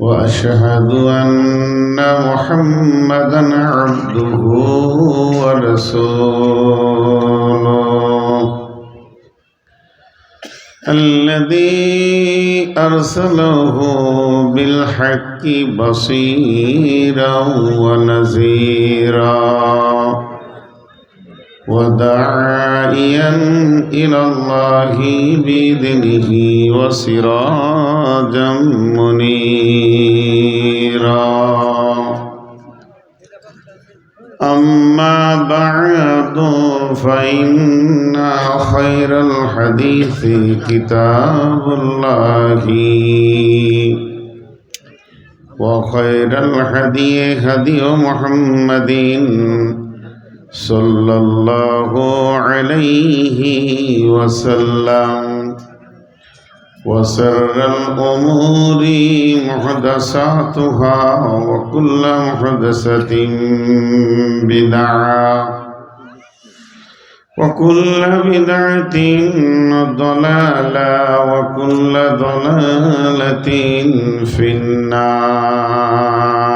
وأشهد أن محمدا عبده ورسوله. الذي أرسله بالحق بصيرا ونذيرا. وداعيا إلى الله بإذنه وسراجا منيرا. أما بعد فإن خير الحديث كتاب الله وخير الهدي هدي محمد صلى الله عليه وسلم. وسر الأمور محدثاتها وكل محدثة بدعة وكل بدعة ضلالة وكل ضلالة في النار.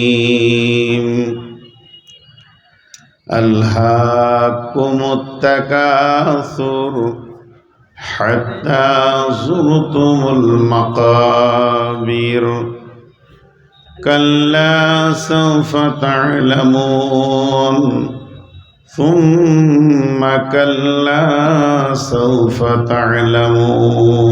ألهاكم التكاثر حتى زرتم المقابر. كلا سوف تعلمون. ثم كلا سوف تعلمون.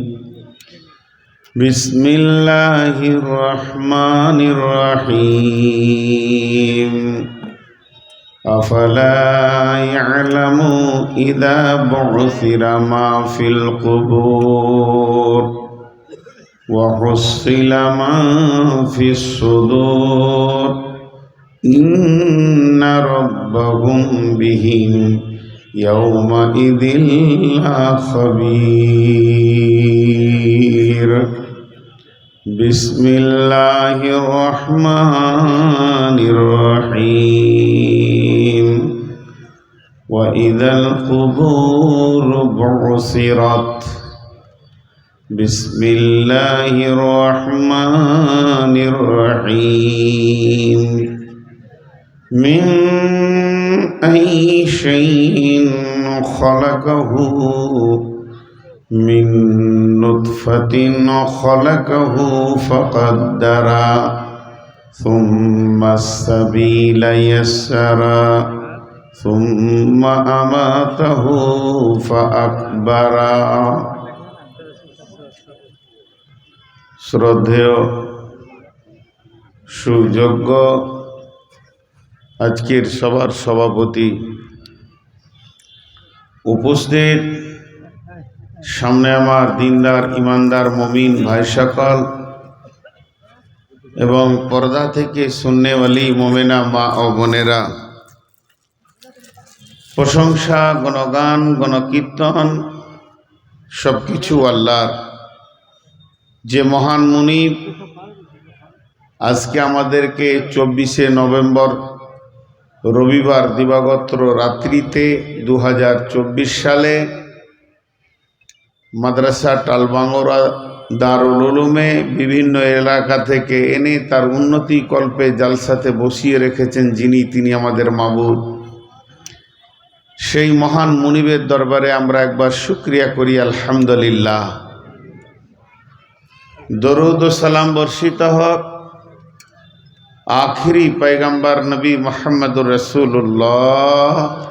بسم الله الرحمن الرحيم أفلا يعلم إذا بعثر ما في القبور وحصل ما في الصدور إن ربهم بهم يومئذ لخبير بسم الله الرحمن الرحيم. وإذا القبور بعثرت. بسم الله الرحمن الرحيم. من أي شيء خلقه من نطفة خلقه فقدر ثم السبيل يسر ثم أماته فأكبر শ্রদ্ধেয় সুযোগ্য আজকের সবার সভাপতি উপস্থিত সামনে আমার দিনদার, ইমানদার, মমিন ভাই সকল এবং পর্দা থেকে শূন্যওয়ালি মোমেনা মা ও বোনেরা। প্রশংসা, গণগান, গণকীর্তন সব কিছু আল্লাহর। যে মহান মুনিব আজকে আমাদেরকে চব্বিশে নভেম্বর রবিবার দিবাগত রাত্রিতে দু হাজার চব্বিশ সালে মাদ্রাসা টালবাঙ্গরা দারুল উলুমে বিভিন্ন এলাকা থেকে এনে তার উন্নতি কল্পে জালসাতে বসিয়ে রেখেছেন যিনি, তিনি আমাদের মাবুদ। সেই মহান মুনিবের দরবারে আমরা একবার শুক্রিয়া করি, আলহামদুলিল্লাহ। দরুদ সালাম বর্ষিত হোক। আখিরি পয়গম্বর নবী মোহাম্মদুর রসুল্লাহ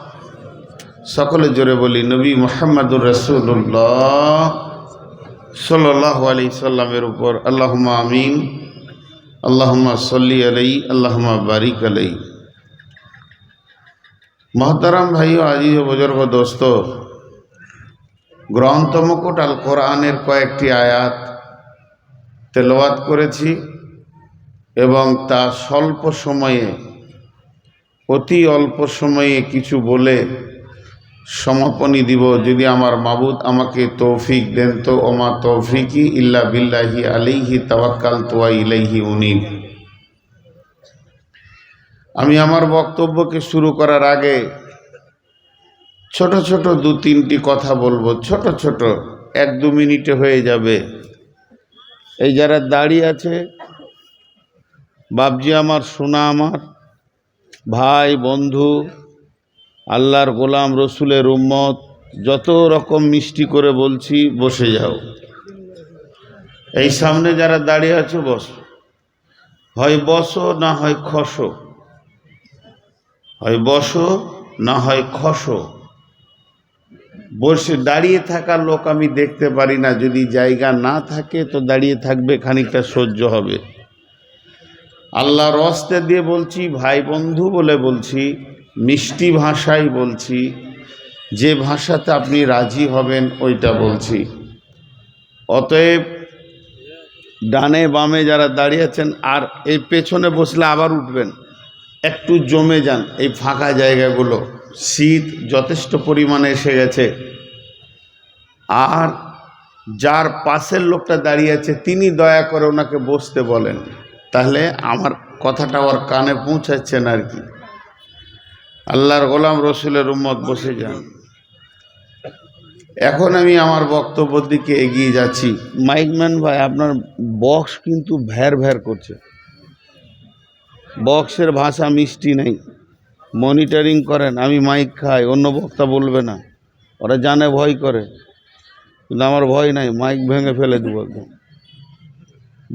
সকলে জোরে বলি, নবী মোহাম্মদুর রসুল্লাহ সাল্লাহ আলি সাল্লামের উপর আল্লাহমা আমিন আল্লাহমা সল্লি আলাই আল্লাহমা বারিক আলাই মহতারাম ভাই ও আজিজ বুজুর্গ দোস্ত গ্রন্থ মুকুট আল কোরআনের কয়েকটি আয়াত তেলাওয়াত করেছি এবং তা স্বল্প সময়ে, অতি অল্প সময়ে কিছু বলে সমাপনী দিব যদি আমার মাবুদ আমাকে তৌফিক দেন তো ওমা তৌফিকি ইল্লা বিল্লাহি আলিহি তাওয়াক্কাল তোয়া ইলাইহি উনিব। আমি আমার বক্তব্যকে শুরু করার আগে ছোট ছোট দু তিনটি কথা বলব, ছোট ছোট, এক দু মিনিটে হয়ে যাবে। এই যারা দাঁড়িয়ে আছে বাবজি আমার, সোনা আমার, ভাই, বন্ধু আল্লাহর গোলাম, রসুলের উম্মত, যত রকম মিষ্টি করে বলছি, বসে যাও। এই সামনে যারা দাঁড়িয়ে আছো, বসো। হয় বসো, না হয় খসো। হয় বসো, না হয় খসো। বসে দাঁড়িয়ে থাকা লোক আমি দেখতে পারি না। যদি জায়গা না থাকে, তো দাঁড়িয়ে থাকবে, খানিকটা সহ্য হবে। আল্লাহর রস্তে দিয়ে বলছি, ভাই বন্ধু বলে বলছি মিষ্টি ভাষাই বলছি। যে ভাষাতে আপনি রাজি হবেন, ওইটা বলছি। অতএব ডানে বামে যারা দাঁড়িয়ে আছেন, আর এই পেছনে বসলে আবার উঠবেন। একটু জমে যান এই ফাঁকা জায়গাগুলো। শীত যথেষ্ট পরিমাণে এসে গেছে। আর যার পাশের লোকটা দাঁড়িয়ে আছে, তিনি দয়া করে ওনাকে বসতে বলেন। তাহলে আমার কথাটা ওর কানে পৌঁছাচ্ছেন আর কি। আল্লাহর গোলাম রসুলের উম্মত বসে যান। এখন আমি আমার বক্তব্যের দিকে এগিয়ে যাচ্ছি। মাইকম্যান ভাই, আপনার বক্স কিন্তু ভ্যার ভ্যার করছে। বক্সের ভাষা মিষ্টি নেই। মনিটরিং করেন, আমি মাইক খাই, অন্য বক্তা বলবে না। ওরা জানে ভয় করে। কিন্তু আমার ভয় নাই, মাইক ভেঙে ফেলে দেবো একদম।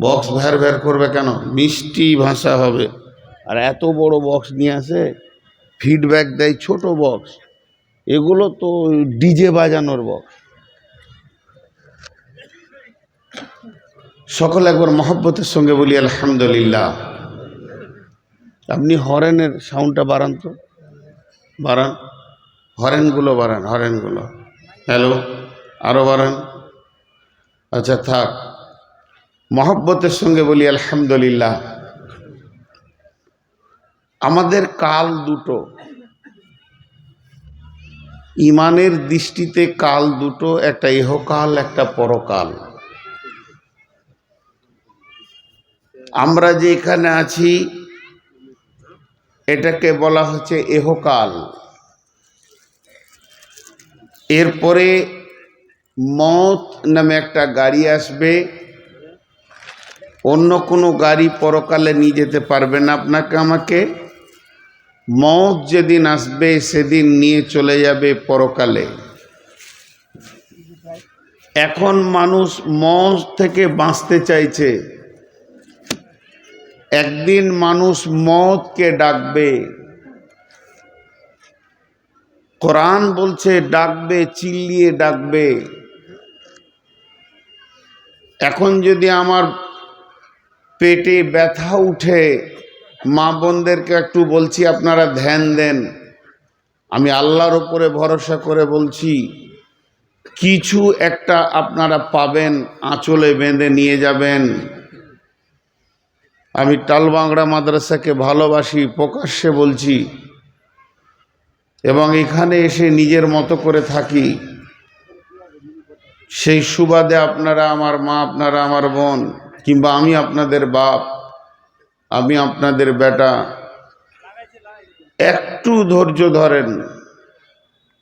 বক্স ভ্যার ভ্যার করবে কেন? মিষ্টি ভাষা হবে। আর এত বড় বক্স নিয়ে আসে ফিডব্যাক দেয় ছোট বক্স এগুলো তো ডিজে বাজানোর বক্স সকল একবার মহব্বতের সঙ্গে বলি, আলহামদুলিল্লাহ। আপনি হরেনের সাউন্ডটা বাড়ান তো। বাড়ান। হরেনগুলো বাড়ান, হরেনগুলো। হ্যালো আরও বাড়ান। আচ্ছা থাক। মহব্বতের সঙ্গে বলি, আলহামদুলিল্লাহ। আমাদের কাল দুটো। ইমানের দৃষ্টিতে কাল দুটো, একটা ইহকাল, একটা পরকাল। আমরা যে এখানে আছি, এটাকে বলা হচ্ছে এহকাল এরপরে মত নামে একটা গাড়ি আসবে। অন্য কোনো গাড়ি পরকালে নিয়ে যেতে পারবে না আপনাকে, আমাকে। মত যেদিন আসবে, সেদিন নিয়ে চলে যাবে পরকালে। এখন মানুষ মত থেকে বাঁচতে চাইছে। একদিন মানুষ মতকে ডাকবে। কোরআন বলছে, ডাকবে, চিল্লিয়ে ডাকবে। এখন যদি আমার পেটে ব্যথা উঠে মা বোনদেরকে একটু বলছি, আপনারা ধ্যান দেন। আমি আল্লাহর উপরে ভরসা করে বলছি, কিছু একটা আপনারা পাবেন, আঁচলে বেঁধে নিয়ে যাবেন। আমি টালবাংড়া মাদ্রাসাকে ভালোবাসি, প্রকাশ্যে বলছি। এবং এখানে এসে নিজের মতো করে থাকি। সেই সুবাদে আপনারা আমার মা, আপনারা আমার বোন, কিংবা আমি আপনাদের বাপ আমি আপনাদের বেটা, একটু ধৈর্য ধরেন।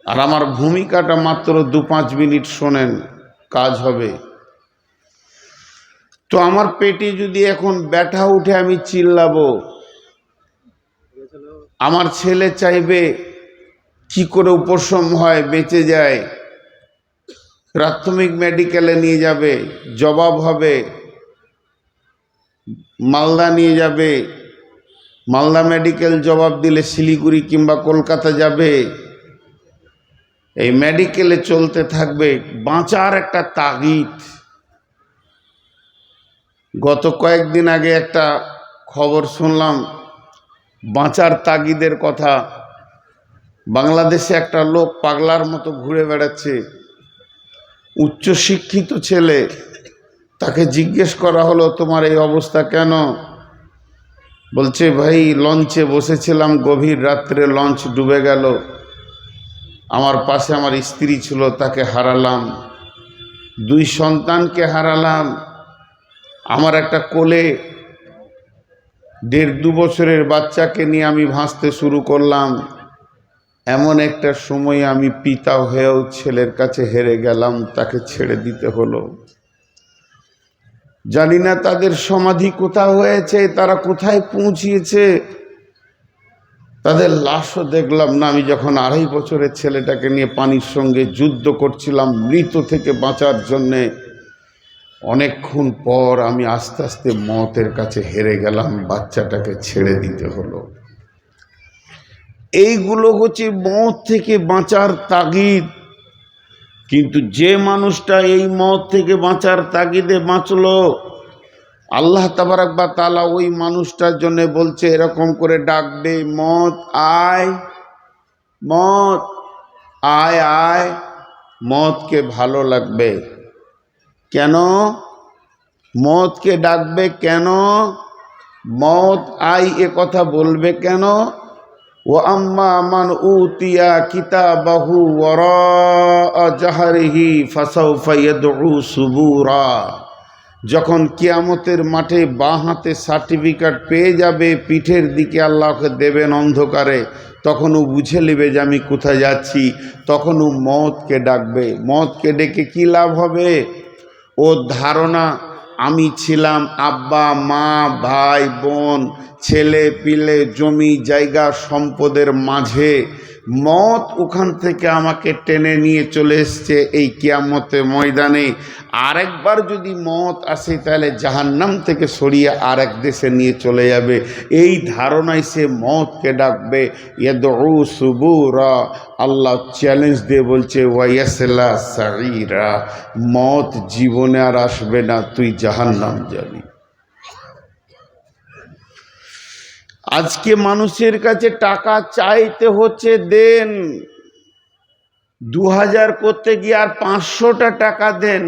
আর আমার ভূমিকাটা মাত্র দু পাঁচ মিনিট শোনেন, কাজ হবে। তো আমার পেটে যদি এখন ব্যথা উঠে আমি চিল্লাবো। আমার ছেলে চাইবে কি করে উপশম হয়, বেঁচে যায়। প্রাথমিক মেডিকেলে নিয়ে যাবে, জবাব হবে। মালদা নিয়ে যাবে। মালদা মেডিকেল জবাব দিলে শিলিগুড়ি কিংবা কলকাতা যাবে। এই মেডিকেলে চলতে থাকবে বাঁচার একটা তাগিদ। গত কয়েকদিন আগে একটা খবর শুনলাম, বাঁচার তাগিদের কথা। বাংলাদেশে একটা লোক পাগলার মতো ঘুরে বেড়াচ্ছে। উচ্চশিক্ষিত ছেলে তাকে জিজ্ঞেস করা হলো, তোমার এই অবস্থা কেন? বলছে, ভাই লঞ্চে বসেছিলাম, গভীর রাত্রে লঞ্চ ডুবে গেল। আমার পাশে আমার স্ত্রী ছিল, তাকে হারালাম। দুই সন্তানকে হারালাম। আমার একটা কোলে দেড় দু বছরের বাচ্চাকে নিয়ে আমি ভাসতে শুরু করলাম। এমন একটা সময় আমি পিতা হয়েও ছেলের কাছে হেরে গেলাম, তাকে ছেড়ে দিতে হলো। জানি না তাদের সমাধি কোথা হয়েছে, তারা কোথায় পৌঁছিয়েছে। তাদের লাশও দেখলাম না, আমি যখন আড়াই বছরের ছেলেটাকে নিয়ে পানির সঙ্গে যুদ্ধ করছিলাম মৃত থেকে বাঁচার জন্যে, অনেকক্ষণ পর আমি আস্তে আস্তে মতের কাছে হেরে গেলাম, বাচ্চাটাকে ছেড়ে দিতে হলো। এইগুলো হচ্ছে মত থেকে বাঁচার তাগিদ। কিন্তু যে মানুষটা এই মত থেকে বাঁচার তাগিদে বাঁচল, আল্লাহ তাবারাক বা তালা ওই মানুষটার জন্য বলছে, এরকম করে ডাকবে মত আয় মত আয় আয়, মতকে ভালো লাগবে। কেন? মতকে ডাকবে কেন? মত আই এ কথা বলবে কেন? মান উতিয়া যখন কিয়ামতের মাঠে বাঁ হাতে সার্টিফিকেট পেয়ে যাবে, পিঠের দিকে আল্লাহকে দেবেন অন্ধকারে, তখন ও বুঝে নেবে যে আমি কোথায় যাচ্ছি, তখন ও মতকে ডাকবে। মতকে ডেকে কী লাভ হবে? ও ধারণা আমি ছিলাম আব্বা মা ভাই বোন ছেলে পিলে জমি জায়গা সম্পদের মাঝে। মত ওখান থেকে আমাকে টেনে নিয়ে চলে এসছে এই কিয়ামতে ময়দানে। আরেকবার যদি মত আসে, তাহলে জাহান্নাম থেকে সরিয়ে আরেক দেশে নিয়ে চলে যাবে। এই ধারণায় সে মতকে ডাকবে, ইয়াদউ সুবুরা। আল্লাহ চ্যালেঞ্জ দিয়ে বলছে, ওয়াইয়াসলা সাইরা মত জীবনে আর আসবে না, তুই জাহান্নাম যাবি। আজকে মানুষের কাছে টাকা চাইতে হচ্ছে দেন। দু হাজার করতে গিয়ে আর পাঁচশোটা টাকা দেন।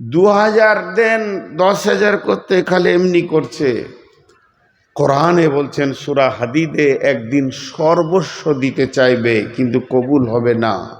দু হাজার দেন দশ হাজার করতে খালি এমনি করছে। কোরআনে বলছেন, সুরা হাদিদে একদিন সর্বস্ব দিতে চাইবে, কিন্তু কবুল হবে না।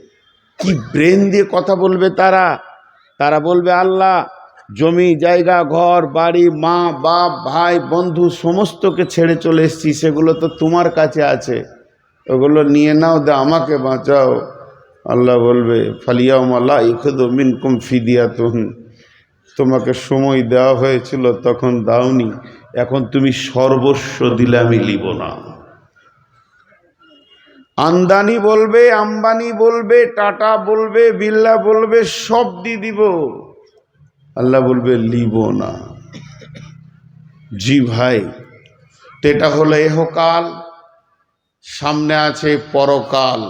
কি ব্রেন দিয়ে কথা বলবে তারা? তারা বলবে, আল্লাহ, জমি, জায়গা, ঘর, বাড়ি, মা, বাপ, ভাই, বন্ধু, সমস্তকে ছেড়ে চলে এসেছি, সেগুলো তো তোমার কাছে আছে। ওগুলো নিয়ে নাও, দে, আমাকে বাঁচাও। আল্লাহ বলবে ফালিয়াও মাল্লা ইখুদ মিনকুম ফিদিয়া তুহন তোমাকে সময় দেওয়া হয়েছিল, তখন দাওনি। এখন তুমি সর্বস্ব দিলে, আমি লিব না। আমদানি বলবে, আম্বানি বলবে, টাটা বলবে, বিল্লা বলবে, সব দিয়ে দিব। আল্লাহ বলবে, লিব না। জি ভাই, তো এটা হলো এহকাল, সামনে আছে পরকাল।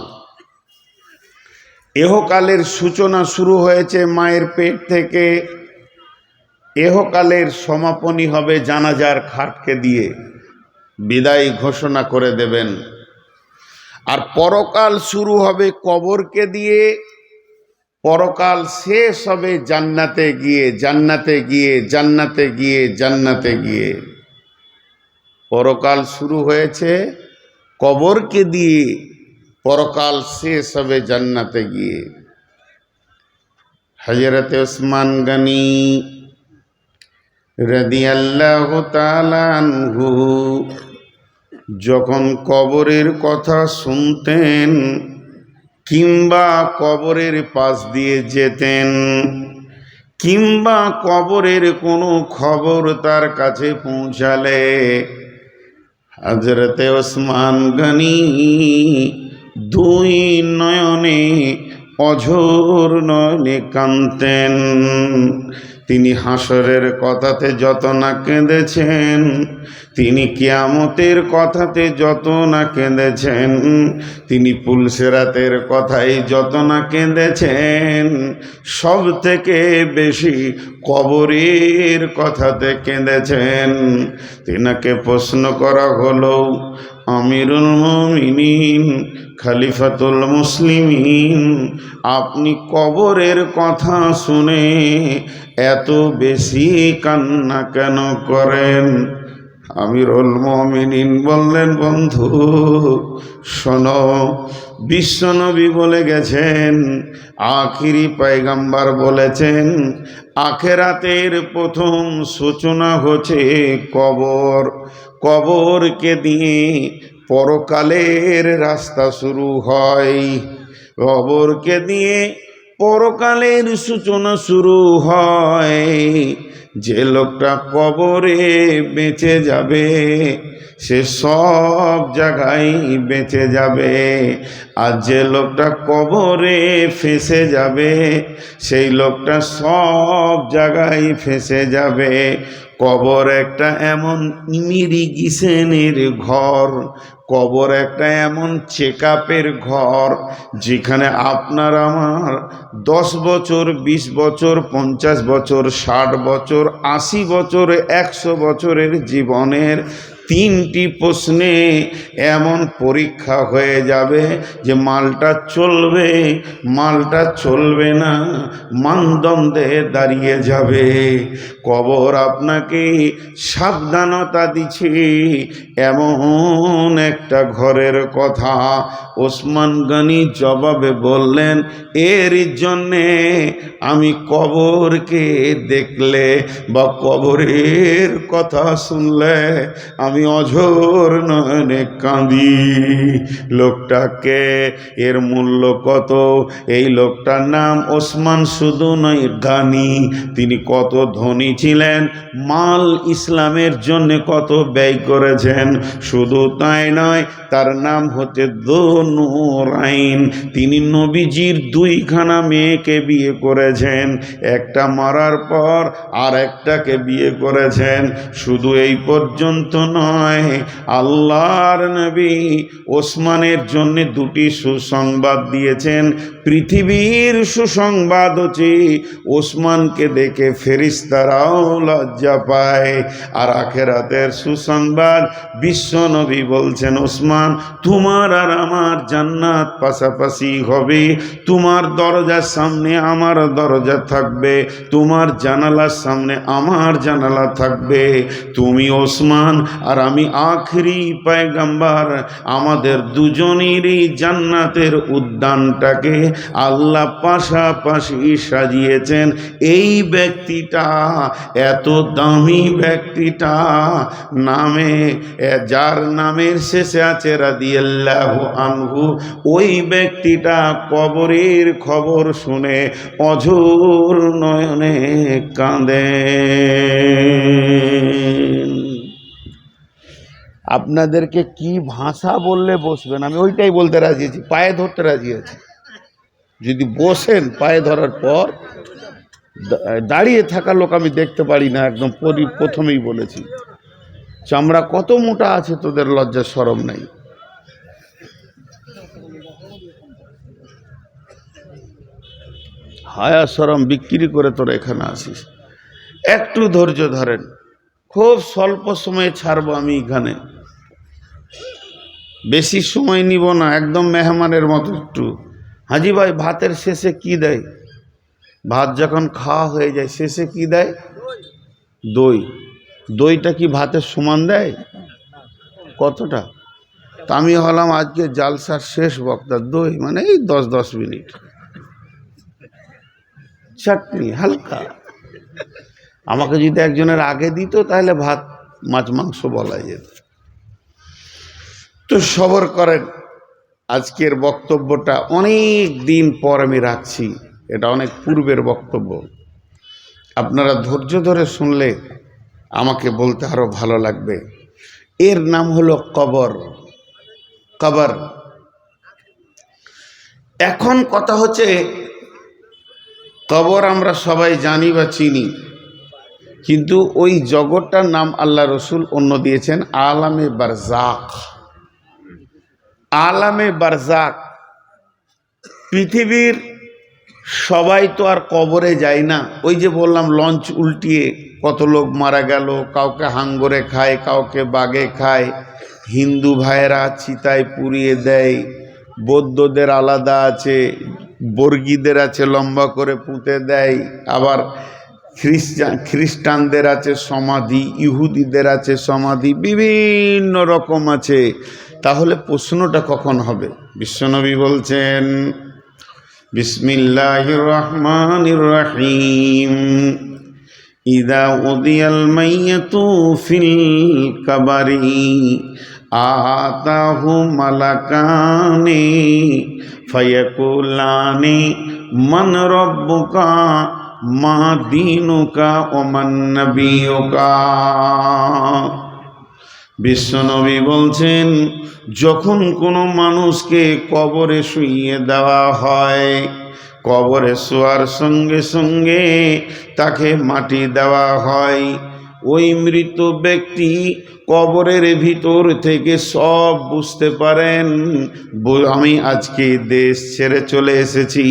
এহকালের সূচনা শুরু হয়েছে মায়ের পেট থেকে। এহকালের সমাপনী হবে জানাজার খাটকে দিয়ে। বিদায় ঘোষণা করে দেবেন। আর পরকাল শুরু হবে কবরকে দিয়ে, পরকাল শেষ হবে জান্নাতে গিয়ে জান্নাতে গিয়ে জান্নাতে গিয়ে জান্নাতে গিয়ে। পরকাল শুরু হয়েছে কবরকে দিয়ে, পরকাল শেষ হবে জান্নাতে গিয়ে। হজরত ওসমান গনি রাদিয়াল্লাহু তাআলা আনহু যখন কবরের কথা শুনতেন কিংবা কবরের পাশ দিয়ে যেতেন, কিংবা কবরের কোনো খবর তার কাছে পৌঁছালে হজরতে ওসমান গনি দুই নয়নে অঝোর নয়নে কানতেন তিনি হাসরের কথাতে যত না কেঁদেছেন, তিনি কিয়ামতের কথাতে যত না কেঁদেছেন, তিনি পুলসেরাতের কথাই যত না কেঁদেছেন সব থেকে বেশি কবরের কথাতে কেঁদেছেন। তিনাকে প্রশ্ন করা হলো আমিরুল মুমিনিন, খালিফাতুল মুসলিমিন। আপনি কবরের কথা শুনে এত বেশি কান্না কেন করেন? আমিরুল মমিনিন বললেন, বন্ধু, শোনো, বিশ্বনবী বলে গেছেন, আখিরি পায়গাম্বার বলেছেন, আখেরাতের প্রথম সূচনা হচ্ছে কবর। কবরকে দিয়ে পরকালের রাস্তা শুরু হয়। কবরকে দিয়ে পরকালের সূচনা শুরু হয়। যে লোকটা কবরে বেঁচে যাবে, সে সব জায়গায় বেঁচে যাবে। আর যে লোকটা কবরে ফেসে যাবে, সেই লোকটা সব জায়গায় ফেসে যাবে। কবর একটা এমন ইমিরিগেশনের ঘর, কবর একটা এমন চেক ঘর, যেখানে আপনার আমার দশ বছর, বিশ বছর, পঞ্চাশ বছর, ষাট বছর, আশি বছর, একশো বছরের জীবনের তিনটি প্রশ্নে এমন পরীক্ষা হয়ে যাবে যে মালটা চলবে মালটা চলবে না, মানদণ্ডে দাঁড়িয়ে যাবে। কবর আপনাকে সাবধানতা দিচ্ছে এমন একটা ঘরের কথা। ওসমান গনি জবাবে বললেন, এর জন্যে আমি কবরকে দেখলে বা কবরের কথা শুনলে আমি অঝোর নয়নে কাঁদি। লোকটাকে এর মূল্য কত? এই লোকটার নাম ওসমান, শুধু নয় গানি তিনি কত ধনী ছিলেন? মাল ইসলামের জন্য কত ব্যয় করেছেন? শুধু তাই নয়, তার নাম হচ্ছে দনুরাইন তিনি নবীজির দুইখানা মেয়েকে বিয়ে করেছেন। একটা মারার পর আর একটাকে বিয়ে করেছেন। শুধু এই পর্যন্ত নয় আল্লাহর নবী ওসমানের জন্য দুটি সুসংবাদ দিয়েছেন। পৃথিবীর সুসংবাদ হচ্ছে, ওসমানকে দেখে ফেরিস্তারাও লজ্জা পায়। আর আখেরাতের সুসংবাদ বিশ্বনবী বলছেন, ওসমান, তোমার আর আমার জান্নাত পাশাপাশি হবে। তোমার দরজার সামনে আমার দরজা থাকবে। তোমার জানালার সামনে আমার জানালা থাকবে। তুমি ওসমান আর আমি আখরি পায়গাম্বার, আমাদের দুজনেরই জান্নাতের উদ্যানটাকে আল্লাহ পাশাপাশি সাজিয়েছেন। এই ব্যক্তিটা, এত দামি ব্যক্তিটা, নামে যার নামের শেষে আছে রাদিয়াল্লাহু আনহু, ওই ব্যক্তিটা কবরের খবর শুনে অঝোর নয়নে কাঁদে। আপনাদেরকে কি ভাষা বললে বসবেন? আমি ওইটাই বলতে রাজি আছি, পায়ে ধরতে রাজি আছি। যদি বসেন পায়ে ধরার পর দাঁড়িয়ে থাকা লোক আমি দেখতে পারি না, একদম পরি- প্রথমেই বলেছি। চামড়া কত মোটা আছে তোদের লজ্জা সরম নাই। হায়া সরম বিক্রি করে তোরা এখানে আসিস। একটু ধৈর্য ধরেন। খুব স্বল্প সময়ে ছাড়বো আমি এখানে। বেশি সময় নিব না, একদম মেহমানের মতো একটু। হাজি ভাই, ভাতের শেষে কি দেয়? ভাত যখন খাওয়া হয়ে যায়, শেষে কি দেয়? দই। দইটা কি ভাতের সমান দেয়? কতটা? তা আমি হলাম আজকে জালসার শেষ বক্তা দই মানে এই দশ দশ মিনিট। চাটনি, হালকা। আমাকে যদি একজনের আগে দিত, তাহলে ভাত মাছ মাংস বলা যেত। তো সবর করেন। আজকের বক্তব্যটা অনেক দিন পর আমি রাখছি। এটা অনেক পূর্বের বক্তব্য। আপনারা ধৈর্য ধরে শুনলে আমাকে বলতে আরও ভালো লাগবে। এর নাম হলো কবর। কবর। এখন কথা হচ্ছে, কবর আমরা সবাই জানি বা চিনি, কিন্তু ওই জগৎটার নাম আল্লাহ রসুল অন্য দিয়েছেন, আলামে বারজাক আলামে বারজাক, পৃথিবীর সবাই তো আর কবরে যায় না। ওই যে বললাম, লঞ্চ উল্টিয়ে কত লোক মারা গেল, কাউকে হাঙ্গরে খায়, কাউকে বাগে খায়। হিন্দু ভাইয়েরা চিতায় পুড়িয়ে দেয়, বৌদ্ধদের আলাদা আছে, বর্গীদের আছে লম্বা করে পুঁতে দেয়, আবার খ্রিস্টান, খ্রিস্টানদের আছে সমাধি, ইহুদিদের আছে সমাধি, বিভিন্ন রকম আছে। তাহলে প্রশ্নটা কখন হবে? বিশ্বনবী বলছেন বিসমিল্লাহ রহমান রহিম। ইদা উদিয়াল মাইয়াতু ফিল কাবারি। আতাহু মালাকানে ফয়াকুলানে। মান রব্বুকা মা দিনুকা ওমান নবিয়ুকা বিশ্বনবী বলছেন, যখন কোনো মানুষকে কবরে শুইয়ে দেওয়া হয়, কবরে শোয়ার সঙ্গে সঙ্গে তাকে মাটি দেওয়া হয়। ওই মৃত ব্যক্তি কবরের ভিতর থেকে সব বুঝতে পারেন আমি আজকে দেশ ছেড়ে চলে এসেছি,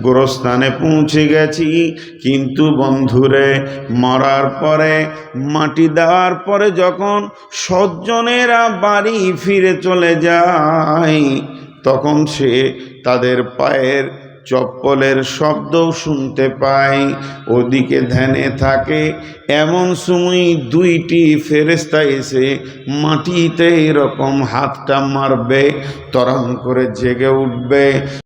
গোরস্থানে পৌঁছে গেছি, কিন্তু বন্ধুরে, মরার পরে, মাটি দেওয়ার পরে যখন সজ্জনেরা বাড়ি ফিরে চলে যায়, তখন সে তাদের পায়ের চপ্পলের শব্দও শুনতে পায় ওদিকে ধ্যানে থাকে, এমন সময় দুইটি ফেরেস্তা এসে মাটিতে এরকম হাতটা মারবে তরম করে জেগে উঠবে।